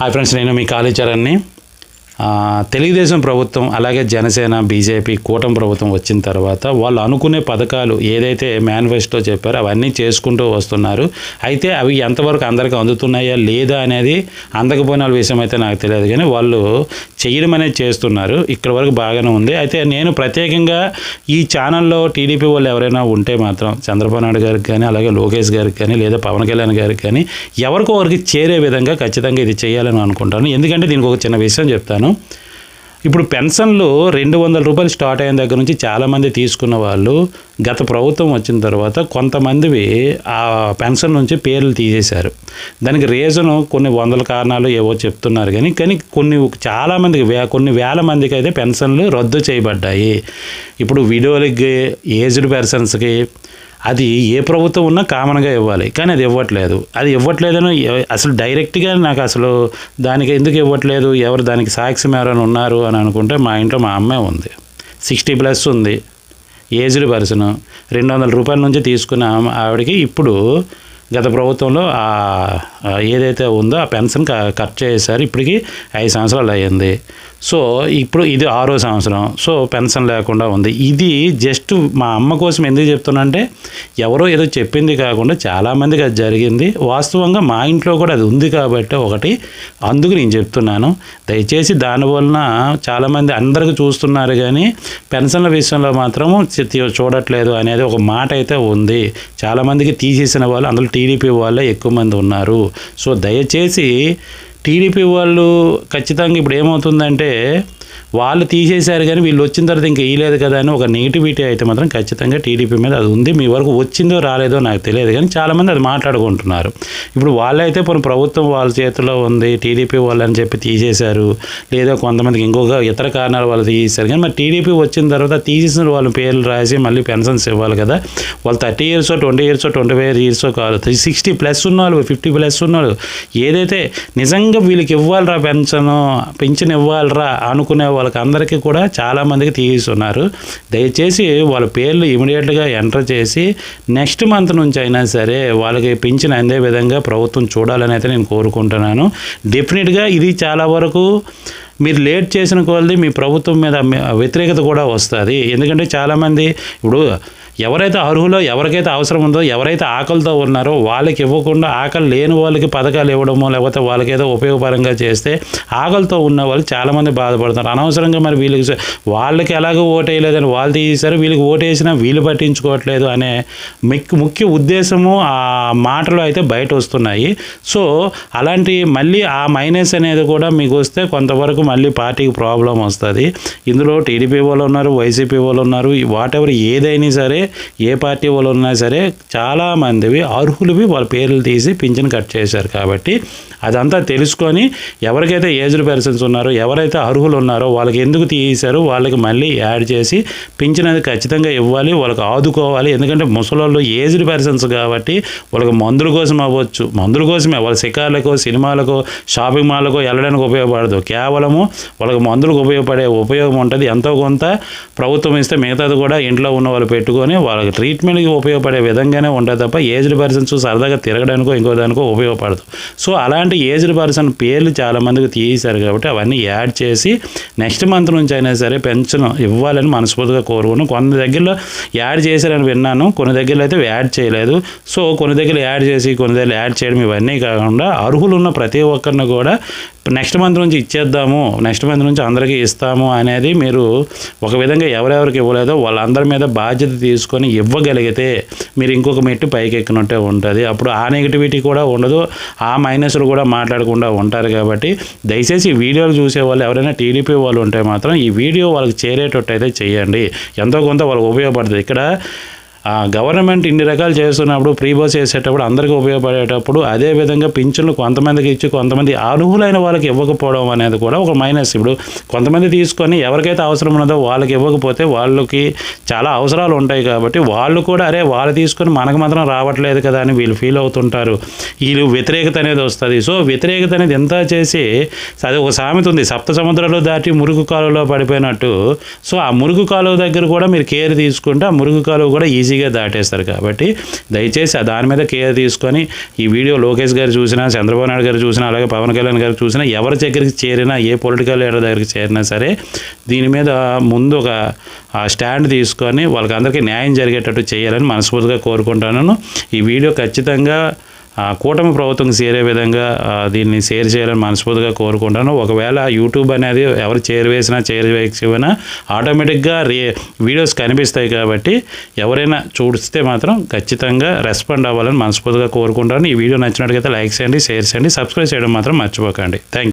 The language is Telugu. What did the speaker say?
హాయ్ ఫ్రెండ్స్ నేను మీ కాళీచరణ్ని తెలుగుదేశం ప్రభుత్వం అలాగే జనసేన బీజేపీ కూటమి ప్రభుత్వం వచ్చిన తర్వాత వాళ్ళు అనుకునే పథకాలు ఏదైతే మేనిఫెస్టో చెప్పారో అవన్నీ చేసుకుంటూ వస్తున్నారు. అయితే అవి ఎంతవరకు అందరికీ అందుతున్నాయా లేదా అనేది అందకపోయిన విషయం అయితే నాకు తెలియదు. కానీ వాళ్ళు చేయడం అనేది చేస్తున్నారు. ఇక్కడ వరకు బాగానే ఉంది. అయితే నేను ప్రత్యేకంగా ఈ ఛానల్లో టీడీపీ వాళ్ళు ఎవరైనా ఉంటే మాత్రం చంద్రబాబు నాయుడు గారికి కానీ అలాగే లోకేష్ గారికి కానీ లేదా పవన్ కళ్యాణ్ గారికి కానీ ఎవరికో వరకు చేరే విధంగా ఖచ్చితంగా ఇది చేయాలని అనుకుంటాను. ఎందుకంటే దీనికి ఒక చిన్న విషయం చెప్తాను. ఇప్పుడు పెన్షన్లు రెండు వందల రూపాయలు స్టార్ట్ అయిన దగ్గర నుంచి చాలామంది తీసుకున్న వాళ్ళు గత ప్రభుత్వం వచ్చిన తర్వాత కొంతమందివి ఆ పెన్షన్ నుంచి పేర్లు తీసేశారు. దానికి రీజను కొన్ని వందల కారణాలు ఏవో చెప్తున్నారు కానీ కానీ కొన్ని చాలామందికి వే కొన్ని వేల మందికి అయితే పెన్షన్లు రద్దు చేయబడ్డాయి. ఇప్పుడు విడోలకి ఏజ్డ్ పెర్సన్స్కి అది ఏ ప్రభుత్వం ఉన్నా కామన్గా ఇవ్వాలి. కానీ అది ఇవ్వట్లేదు. అది ఇవ్వట్లేదని అసలు డైరెక్ట్గా నాకు అసలు దానికి ఎందుకు ఇవ్వట్లేదు? ఎవరు దానికి సాక్ష్యం ఎవరైనా ఉన్నారు అని అనుకుంటే మా ఇంట్లో మా అమ్మే ఉంది. సిక్స్టీ ప్లస్ ఉంది. Aged person. రెండు వందల రూపాయల నుంచి తీసుకున్న ఆవిడకి ఇప్పుడు గత ప్రభుత్వంలో ఏదైతే ఉందో ఆ పెన్షన్ క- కట్ చేశారు. ఇప్పటికి ఐదు సంవత్సరాలు అయ్యింది. సో ఇప్పుడు ఇది ఆరో సంవత్సరం. సో పెన్షన్ లేకుండా ఉంది. ఇది జస్ట్ మా అమ్మ కోసం ఎందుకు చెప్తున్నానంటే ఎవరో ఏదో చెప్పింది కాకుండా చాలామందికి అది జరిగింది. వాస్తవంగా మా ఇంట్లో కూడా అది ఉంది కాబట్టి ఒకటి. అందుకు నేను చెప్తున్నాను. దయచేసి దానివలన చాలామంది అందరికీ చూస్తున్నారు కానీ పెన్షన్ల విషయంలో మాత్రం చూడట్లేదు అనేది ఒక మాట అయితే ఉంది. చాలామందికి తీసేసిన వాళ్ళు అందులో టీడీపీ వాళ్ళే ఎక్కువ మంది ఉన్నారు. సో దయచేసి టీడీపీ వాళ్ళు ఖచ్చితంగా ఇప్పుడు ఏమవుతుందంటే వాళ్ళు తీసేశారు కానీ వీళ్ళు వచ్చిన తర్వాత ఇంకా వేయలేదు కదా అని ఒక నెగిటివిటీ అయితే మాత్రం ఖచ్చితంగా టీడీపీ మీద అది ఉంది. మీ వరకు వచ్చిందో రాలేదో నాకు తెలియదు కానీ చాలామంది అది మాట్లాడుకుంటున్నారు. ఇప్పుడు వాళ్ళైతే పోనీ ప్రభుత్వం వాళ్ళ చేతిలో ఉంది టీడీపీ వాళ్ళు అని చెప్పి తీసేశారు. లేదా కొంతమందికి ఇంకొక ఇతర కారణాలు వాళ్ళు తీసేశారు. కానీ మరి టీడీపీ వచ్చిన తర్వాత తీసేసిన వాళ్ళ పేర్లు రాసి మళ్ళీ పెన్షన్స్ ఇవ్వాలి కదా. వాళ్ళు thirty years twenty years twenty five years కాదు త్రీ సిక్స్టీ ప్లస్ ఉన్నవాళ్ళు ఫిఫ్టీ ప్లస్ ఉన్నవాళ్ళు. ఏదైతే నిజంగా వీళ్ళకి ఇవ్వాలిరా పెన్షన్ పెన్షన్ ఇవ్వాలిరా అనుకునే వాళ్ళకి అందరికీ కూడా చాలామందికి తీస్తున్నారు. దయచేసి వాళ్ళ పేర్లు ఇమీడియట్గా ఎంటర్ చేసి నెక్స్ట్ మంత్ నుంచి అయినా సరే వాళ్ళకి పింఛన్ అందే విధంగా ప్రభుత్వం చూడాలని అయితే నేను కోరుకుంటున్నాను. డెఫినెట్గా ఇది చాలా వరకు మీరు లేట్ చేసిన కొలది మీ ప్రభుత్వం మీద వ్యతిరేకత కూడా వస్తుంది. ఎందుకంటే చాలామంది ఇప్పుడు ఎవరైతే అర్హులో ఎవరికైతే అవసరం ఉందో ఎవరైతే ఆకలితో ఉన్నారో వాళ్ళకి ఇవ్వకుండా ఆకలి లేని వాళ్ళకి పథకాలు ఇవ్వడమో లేకపోతే వాళ్ళకి ఏదో ఉపయోగపరంగా చేస్తే ఆకలితో ఉన్న వాళ్ళు చాలామంది బాధపడుతున్నారు అనవసరంగా మరి వీళ్ళకి వాళ్ళకి ఎలాగో ఓటు వేయలేదని వాళ్ళు తీసేశారు వీళ్ళకి ఓటు వేసినా వీళ్ళు పట్టించుకోవట్లేదు అనే మిక్ ముఖ్య ఉద్దేశము ఆ మాటలు అయితే బయట వస్తున్నాయి. సో అలాంటి మళ్ళీ ఆ మైనస్ అనేది కూడా మీకు వస్తే కొంతవరకు మళ్ళీ పార్టీకి ప్రాబ్లం వస్తుంది. ఇందులో టీడీపీ వాళ్ళు ఉన్నారు వైసీపీ వాళ్ళు ఉన్నారు వాట్ ఎవర్ ఏదైనా సరే ఏ పార్టీ వాళ్ళు ఉన్నా సరే చాలామందివి అర్హులవి వాళ్ళ పేర్లు తీసి పింఛన్ కట్ చేశారు కాబట్టి అదంతా తెలుసుకొని ఎవరికైతే ఏజ్డ్ పర్సన్స్ ఉన్నారో ఎవరైతే అర్హులు ఉన్నారో వాళ్ళకి ఎందుకు తీసారో వాళ్ళకి మళ్ళీ యాడ్ చేసి పింఛన్ అనేది ఖచ్చితంగా ఇవ్వాలి వాళ్ళకి ఆదుకోవాలి. ఎందుకంటే ముసలోళ్ళు ఏజ్డ్ పర్సన్స్ కాబట్టి వాళ్ళకి మందుల కోసం అవ్వచ్చు. మందుల కోసమే వాళ్ళ శిఖార్లకో సినిమాలకో షాపింగ్ మాల్కో వెళ్ళడానికి ఉపయోగపడదు. కేవలము వాళ్ళకి మందులకు ఉపయోగపడే ఉపయోగం ఉంటుంది. ఎంతో కొంత ప్రభుత్వం ఇస్తే మిగతాది కూడా ఇంట్లో ఉన్న వాళ్ళు పెట్టుకొని వాళ్ళకి ట్రీట్మెంట్కి ఉపయోగపడే విధంగానే ఉంటుంది తప్ప ఏజ్డ్ పర్సన్స్ సరదాగా తిరగడానికో ఇంకో దానికో ఉపయోగపడదు. సో అలాంటి ఏజ్డ్ పర్సన్ పేర్లు చాలా మందికి తీశారు కాబట్టి అవన్నీ యాడ్ చేసి నెక్స్ట్ మంత్ నుంచి అయినా సరే పెన్షన్ ఇవ్వాలని మనస్ఫూర్తిగా కోరుకున్నాను కొన్ని దగ్గరలో యాడ్ చేశారని విన్నాను కొన్ని దగ్గరలో అయితే యాడ్ చేయలేదు. సో కొన్ని దగ్గర యాడ్ చేసి కొన్ని దగ్గర యాడ్ చేయడం ఇవన్నీ కాకుండా అర్హులు ఉన్న ప్రతి ఒక్కరిని కూడా నెక్స్ట్ మంత్ నుంచి ఇచ్చేద్దాము నెక్స్ట్ మంత్ నుంచి అందరికీ ఇస్తాము అనేది మీరు ఒక విధంగా ఎవరెవరికి ఇవ్వలేదో వాళ్ళందరి మీద బాధ్యత తీసుకొని ఇవ్వగలిగితే మీరు ఇంకొక మెట్టు పైకి ఎక్కినట్టే ఉంటుంది. అప్పుడు ఆ నెగిటివిటీ కూడా ఉండదు ఆ మైనస్లు కూడా మాట్లాడకుండా ఉంటారు కాబట్టి దయచేసి ఈ వీడియోలు చూసే వాళ్ళు ఎవరైనా టీడీపీ వాళ్ళు ఉంటే మాత్రం ఈ వీడియో వాళ్ళకి చేరేటట్టు అయితే చేయండి. ఎంతో కొంత వాళ్ళకి ఉపయోగపడుతుంది. ఇక్కడ గవర్నమెంట్ ఇన్ని రకాలు చేస్తున్నప్పుడు ప్రీ బస్ చేసేటప్పుడు అందరికీ ఉపయోగపడేటప్పుడు అదే విధంగా పింఛన్లు కొంతమందికి ఇచ్చి కొంతమంది అర్హులైన వాళ్ళకి ఇవ్వకపోవడం అనేది కూడా ఒక మైనస్. ఇప్పుడు కొంతమంది తీసుకొని ఎవరికైతే అవసరం ఉన్నదో వాళ్ళకి ఇవ్వకపోతే వాళ్ళకి చాలా అవసరాలు ఉంటాయి కాబట్టి వాళ్ళు కూడా అరే వాళ్ళు తీసుకొని మనకు మాత్రం రావట్లేదు కదా అని వీళ్ళు ఫీల్ అవుతుంటారు. వీళ్ళు వ్యతిరేకత అనేది వస్తుంది. సో వ్యతిరేకత అనేది ఎంత చేసి అది ఒక సామెత ఉంది. సప్త సముద్రాలు దాటి మురుగు కాలువలో పడిపోయినట్టు. సో ఆ మురుగు కాలువ దగ్గర కూడా మీరు కేర్ తీసుకుంటే ఆ మురుగు కాలువ కూడా ఈజీ ఈజీగా దాటేస్తారు కాబట్టి దయచేసి దాని మీద కేర్ తీసుకొని ఈ వీడియో లోకేష్ గారు చూసినా చంద్రబాబు నాయుడు గారు చూసినా అలాగే పవన్ కళ్యాణ్ గారు చూసినా ఎవరి దగ్గరికి చేరినా ఏ పొలిటికల్ లీడర్ దగ్గరికి చేరినా సరే దీని మీద ముందు ఒక స్టాండ్ తీసుకొని వాళ్ళకి అందరికీ న్యాయం జరిగేటట్టు చేయాలని మనస్ఫూర్తిగా కోరుకుంటున్నాను. ఈ వీడియో ఖచ్చితంగా కూటమి ప్రభుత్వం చేరే విధంగా దీన్ని షేర్ చేయాలని మనస్ఫూర్తిగా కోరుకుంటాను. ఒకవేళ యూట్యూబ్ అనేది ఎవరు చేరవేసినా చేరవేసినా ఆటోమేటిక్గా రే వీడియోస్ కనిపిస్తాయి కాబట్టి ఎవరైనా చూస్తే మాత్రం ఖచ్చితంగా రెస్పాండ్ అవ్వాలని మనస్ఫూర్తిగా కోరుకుంటాను. ఈ వీడియో నచ్చినట్టుగా లైక్ చేయండి షేర్ చేయండి సబ్స్క్రైబ్ చేయడం మాత్రం మర్చిపోకండి. థ్యాంక్